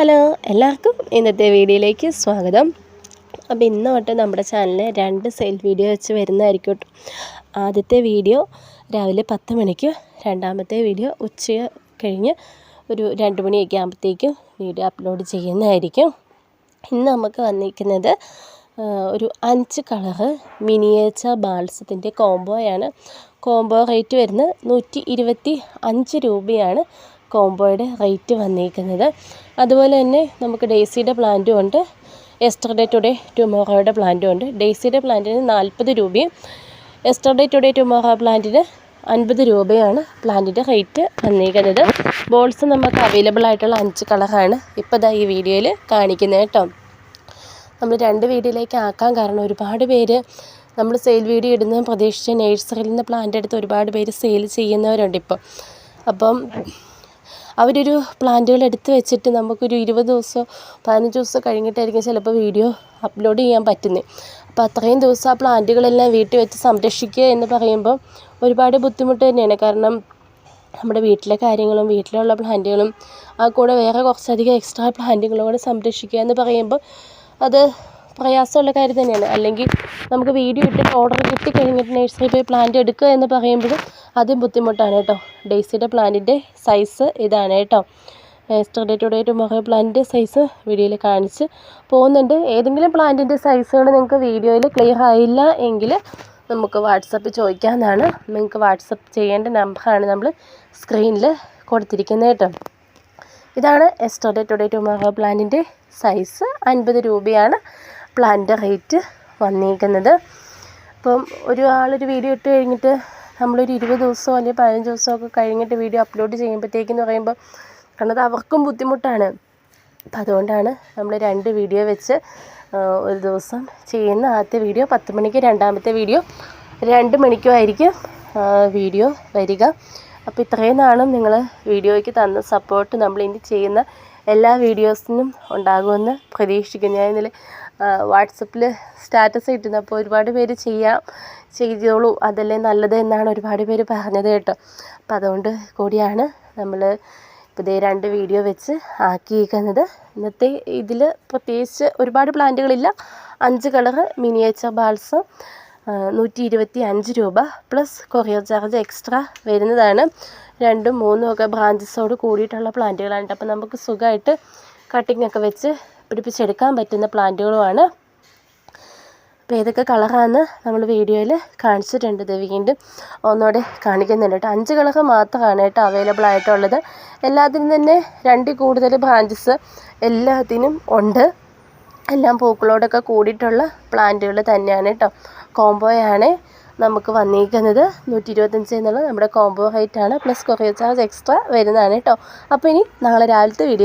Hello എല്ലാവർക്കും ഇന്നത്തെ വീഡിയോയിലേക്ക് സ്വാഗതം. അപ്പോൾ ഇന്ന് തൊട്ട് നമ്മുടെ ചാനലിൽ രണ്ട് സെയിൽ വീഡിയോ വെച്ച് വരുന്നതായിരിക്കും ആദ്യത്തെ വീഡിയോ രാവിലെ പത്ത് മണിക്ക് രണ്ടാമത്തെ വീഡിയോ ഉച്ച കഴിഞ്ഞ് ഒരു രണ്ട് മണിയൊക്കെ ആകുമ്പോഴത്തേക്കും വീഡിയോ അപ്ലോഡ് ചെയ്യുന്നതായിരിക്കും. ഇന്ന് നമുക്ക് വന്നിരിക്കുന്നത് ഒരു അഞ്ച് കളറ് മിനിയേച്ചർ ബാൾസത്തിന്റെ കോംബോയാണ്. കോംബോ റേറ്റ് വരുന്നത് നൂറ്റി ഇരുപത്തി അഞ്ച് രൂപയാണ്. കോംബോയുടെ റേറ്റ് വന്നിരിക്കുന്നത് അതുപോലെ തന്നെ നമുക്ക് ഡേസിയുടെ പ്ലാന്റും ഉണ്ട്. എസ്റ്റർഡേ ടുഡേ ടുമോറോയുടെ പ്ലാന്റും ഉണ്ട്. ഡേസിയുടെ പ്ലാന്റിന് നാൽപ്പത് രൂപയും എസ്റ്റർഡേ ടുഡേ ടുമോറോ പ്ലാന്റിന് അൻപത് രൂപയാണ് പ്ലാന്റിന്റെ റേറ്റ് വന്നിരിക്കുന്നത് ബോൾസ് നമുക്ക് അവൈലബിൾ ആയിട്ടുള്ള അഞ്ച് കളറാണ് ഇപ്പോൾ ഈ വീഡിയോയിൽ കാണിക്കുന്നത് കേട്ടോ. നമ്മൾ രണ്ട് വീഡിയോയിലേക്ക് ആക്കാൻ കാരണം ഒരുപാട് പേര് നമ്മൾ സെയിൽ വീഡിയോ ഇടുന്ന പ്രതീക്ഷിച്ച് നേഴ്സറിയിൽ നിന്ന് പ്ലാന്റ് എടുത്ത് ഒരുപാട് പേര് സെയിൽ ചെയ്യുന്നവരുണ്ട് ഇപ്പോൾ അപ്പം അവരൊരു പ്ലാന്റുകൾ എടുത്ത് വെച്ചിട്ട് നമുക്കൊരു ഇരുപത് ദിവസമോ പതിനഞ്ച് ദിവസമോ കഴിഞ്ഞിട്ടായിരിക്കും ചിലപ്പോൾ വീഡിയോ അപ്ലോഡ് ചെയ്യാൻ പറ്റുന്നത്. അപ്പോൾ അത്രയും ദിവസം ആ പ്ലാന്റുകളെല്ലാം വീട്ടിൽ വെച്ച് സംരക്ഷിക്കുക എന്ന് പറയുമ്പോൾ ഒരുപാട് ബുദ്ധിമുട്ട് തന്നെയാണ്. കാരണം നമ്മുടെ വീട്ടിലെ കാര്യങ്ങളും വീട്ടിലുള്ള പ്ലാന്റുകളും ആ കൂടെ വേറെ കുറച്ചധികം എക്സ്ട്രാ പ്ലാന്റുകളും കൂടെ സംരക്ഷിക്കുക എന്ന് പറയുമ്പോൾ അത് പ്രയാസമുള്ള കാര്യം തന്നെയാണ്. അല്ലെങ്കിൽ നമുക്ക് വീഡിയോ ഇട്ടിട്ട് ഓർഡർ കിട്ടിക്കഴിഞ്ഞിട്ട് നഴ്സറി പോയി പ്ലാന്റ് എടുക്കുക എന്ന് പറയുമ്പോഴും അതും ബുദ്ധിമുട്ടാണ് കേട്ടോ. ഡേയ്സിയുടെ പ്ലാന്റിന്റെ സൈസ് ഇതാണ് കേട്ടോ. എസ്റ്റർഡേ ടുഡേ ടുമോറോ പ്ലാന്റിന്റെ സൈസ് വീഡിയോയിൽ കാണിച്ച് പോകുന്നുണ്ട്. ഏതെങ്കിലും പ്ലാന്റിന്റെ സൈസുകൾ നിങ്ങൾക്ക് വീഡിയോയിൽ ക്ലിയർ ആയില്ല എങ്കിൽ നമുക്ക് വാട്സപ്പ് ചോദിക്കാമെന്നാണ് നിങ്ങൾക്ക് വാട്സപ്പ് ചെയ്യേണ്ട നമ്പറാണ് നമ്മൾ സ്ക്രീനിൽ കൊടുത്തിരിക്കുന്നത് കേട്ടോ. ഇതാണ് എസ്റ്റർഡേ ടുഡേ ടുമോറോ പ്ലാന്റിന്റെ സൈസ്. അൻപത് രൂപയാണ് പ്ലാന്റിന്റെ റേറ്റ് വന്നിരിക്കുന്നത് അപ്പം ഒരു ആളൊരു വീഡിയോ ഇട്ട് കഴിഞ്ഞിട്ട് നമ്മളൊരു ഇരുപത് ദിവസമോ അല്ലെങ്കിൽ പതിനഞ്ച് ദിവസമോ ഒക്കെ കഴിഞ്ഞിട്ട് വീഡിയോ അപ്ലോഡ് ചെയ്യുമ്പോഴത്തേക്കെന്ന് പറയുമ്പോൾ കാരണം അത് അവർക്കും ബുദ്ധിമുട്ടാണ്. അപ്പം അതുകൊണ്ടാണ് നമ്മൾ രണ്ട് വീഡിയോ വെച്ച് ഒരു ദിവസം ചെയ്യുന്ന ആദ്യത്തെ വീഡിയോ പത്ത് മണിക്ക് രണ്ടാമത്തെ വീഡിയോ രണ്ട് മണിക്കുമായിരിക്കും വീഡിയോ വരിക. അപ്പോൾ ഇത്രയും നാളും നിങ്ങൾ വീഡിയോയ്ക്ക് തന്ന സപ്പോർട്ട് നമ്മൾ ഇനി ചെയ്യുന്ന എല്ലാ വീഡിയോസിനും ഉണ്ടാകുമെന്ന് പ്രതീക്ഷിക്കുന്നു. ഞാൻ ഇതിൽ വാട്സപ്പിൽ സ്റ്റാറ്റസ് ഇട്ടിരുന്നപ്പോൾ ഒരുപാട് പേര് ചെയ്യാം ചെയ്തോളൂ. അതല്ലേ നല്ലത് എന്നാണ് ഒരുപാട് പേര് പറഞ്ഞത് കേട്ടോ. അപ്പം അതുകൊണ്ട് കൂടിയാണ് നമ്മൾ ഇതേ രണ്ട് വീഡിയോ വെച്ച് ആക്കിയിരിക്കുന്നത് ഇന്നത്തെ ഇതിൽ പ്രത്യേകിച്ച് ഒരുപാട് പ്ലാന്റുകളില്ല. അഞ്ച് കളറ് മിനിയേച്ചർ ബാൾസ് നൂറ്റി ഇരുപത്തി അഞ്ച് രൂപ. പ്ലസ് കൊറിയർ ചാർജ് എക്സ്ട്രാ വരുന്നതാണ്. രണ്ടും മൂന്നും ഒക്കെ ബ്രാഞ്ചസോട് കൂടിയിട്ടുള്ള പ്ലാന്റുകളാണ് അപ്പോൾ നമുക്ക് സുഖമായിട്ട് കട്ടിംഗ് ഒക്കെ വെച്ച് പിടിപ്പിച്ചെടുക്കാൻ പറ്റുന്ന പ്ലാന്റുകളുമാണ്. അപ്പോൾ ഏതൊക്കെ കളറാണെന്ന് നമ്മൾ വീഡിയോയിൽ കാണിച്ചിട്ടുണ്ട് ഇത് വീണ്ടും. ഒന്നുകൂടെ കാണിക്കുന്നുണ്ട് കേട്ടോ. അഞ്ച് കളർ മാത്രമാണ് കേട്ടോ അവൈലബിൾ ആയിട്ടുള്ളത്. എല്ലാത്തിനും തന്നെ രണ്ടിൽ കൂടുതൽ ബ്രാഞ്ചസ് എല്ലാത്തിനും ഉണ്ട്. എല്ലാം പൂക്കളോടൊക്കെ കൂടിയിട്ടുള്ള പ്ലാന്റുകൾ തന്നെയാണ് കേട്ടോ. കോംബോയാണ് നമുക്ക് വന്നിരിക്കുന്നത് നൂറ്റി ഇരുപത്തഞ്ച് എന്നുള്ളത് നമ്മുടെ കോംബോ റേറ്റ് ആണ് പ്ലസ് കൊറിയർ ചാർജ് എക്സ്ട്രാ വരുന്നതാണ് കേട്ടോ. അപ്പോൾ ഇനി നാളെ രാവിലത്തെ വീഡിയോ